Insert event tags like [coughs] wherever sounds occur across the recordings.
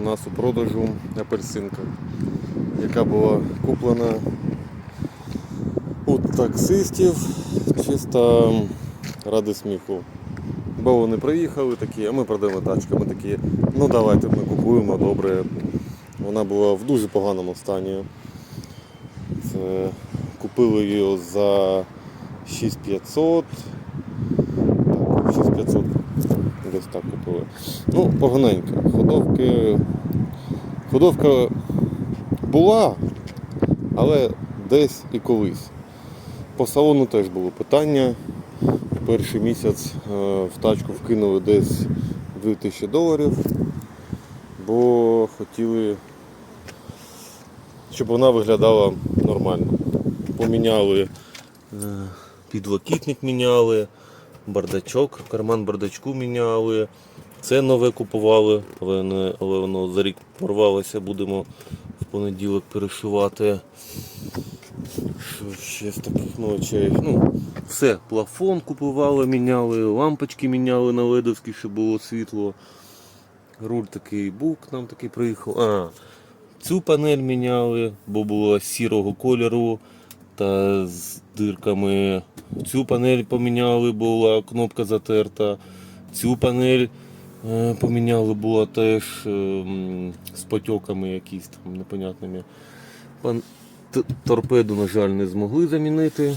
у нас у продажу апельсинка, яка була куплена у таксистів чисто ради сміху. Бо вони приїхали такі, а ми продаємо тачку. Ми такі, ну давайте ми купуємо добре. Вона була в дуже поганому стані. Це, купили її за 6500. 6500. Десь так купили. Ну, поганенько. Ходовки. Ходовка була, але десь і колись. По салону теж було питання. Перший місяць е, в тачку вкинули десь 2000 доларів, бо хотіли, щоб вона виглядала нормально. Поміняли е, підлокітник міняли, бардачок, карман бардачку міняли. Це нове купували, але, не, але воно за рік порвалося, будемо в понеділок перешивати. Ще з таких ночей? Ну, все, плафон купували, міняли, лампочки міняли на ледовські, щоб було світло. Руль такий бук нам такий приїхав. А, цю панель міняли, бо було сірого кольору та з дирками. Цю панель поміняли, була кнопка затерта. Цю панель е, поміняли, була теж е, з потьоками якісь там непонятними. Торпеду, на жаль, не змогли замінити.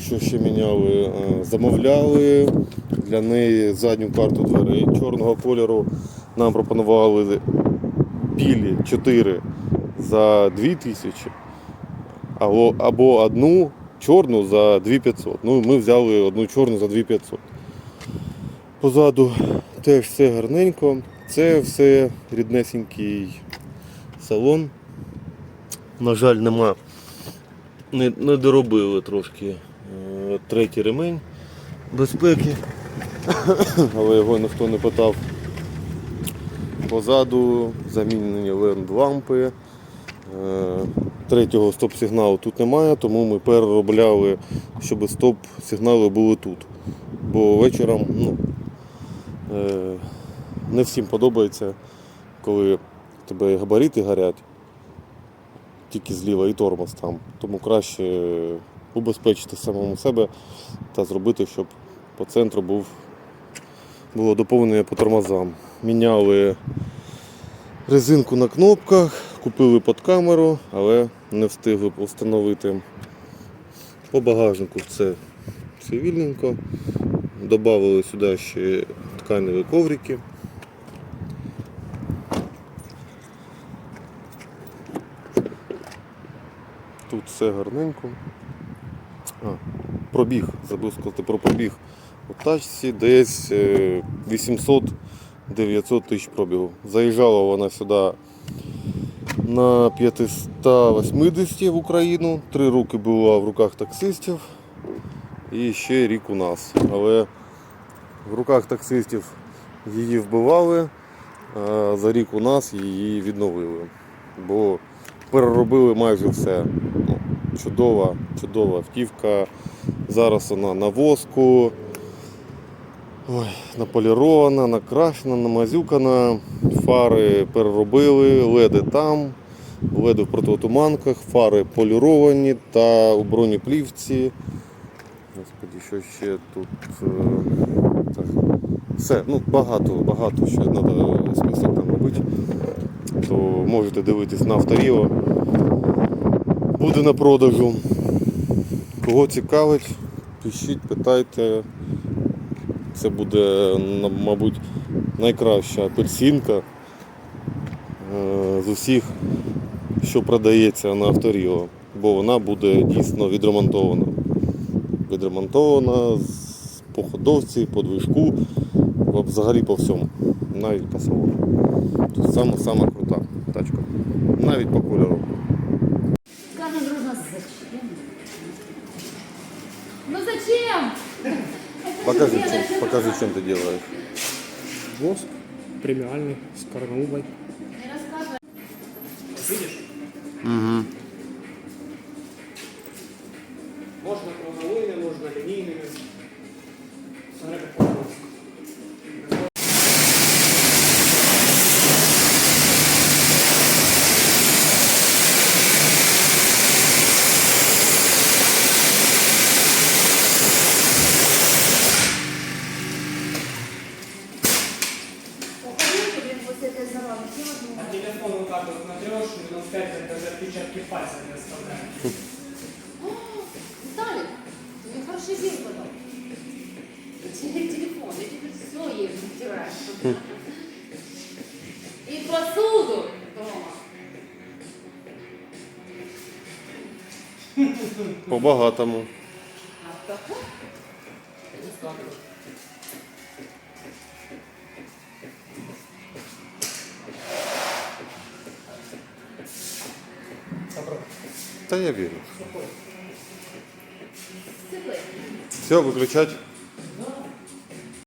Що ще міняли? Е, Замовляли для неї задню карту дверей чорного кольору. Нам пропонували білі 4 за 2000 або, одну чорну за 2500. Ну, ми взяли одну чорну за 2500. Позаду теж все гарненько. Це все ріднесенький салон. На жаль, нема. Не, не доробили трошки е, третій ремень безпеки, [coughs] але його ніхто не питав. Позаду замінені ленд лампи. Е, Третього стоп-сигналу тут немає, тому ми переробляли, щоб стоп-сигнали були тут. Бо вечором ну, е, не всім подобається, коли тебе габарити горять, тільки зліва і тормоз там. Тому краще убезпечити самому себе та зробити, щоб по центру був, було доповнення по тормозам. Міняли Резинку на кнопках, купили під камеру, але не встигли встановити. По багажнику все цивільненько. Добавили сюди ще тканеві коврики. Тут все гарненько. А, Пробіг, забув сказати про пробіг у тачці, десь е, 800. 900 тисяч пробігу. Заїжджала вона сюди на 580 в Україну. Три роки була в руках таксистів і ще рік у нас. Але в руках таксистів її вбивали, а за рік у нас її відновили. Бо переробили майже все. Ну, чудова, чудова автівка. Зараз вона на воску. Ой, наполірована, накрашена, намазюкана. Фари переробили, леди там, леди в протитуманках, фари поліровані та у бронеплівці. Господи, що ще тут. е, Так. Все, ну багато, багато ще треба список там робити. То можете дивитись на авторіо. Буде на продажу. Кого цікавить, пишіть, питайте. Це буде, мабуть, найкраща апельсинка е, з усіх, що продається на авторіо, бо вона буде дійсно відремонтована. Відремонтована по ходовці, по движку, взагалі по всьому, навіть по салону. Саме, саме крута тачка. Навіть по кольору. Ну зачем? Покажи, чем, покажи, чем ты делаешь. Воск премиальный с карнаубой. Видишь? Угу. Можно круговыми, можно линейными. Смотря какой забрала. Хотела А бы. телефон вот так вот натрешь, минут пять это даже отпечатки пальцев не оставляет. Виталик, ты мне хороший день подал. Тебе телефон, я тебе все ей вытираешь. И посуду дома. По-багатому. А так, Та я вірю. Все, виключать.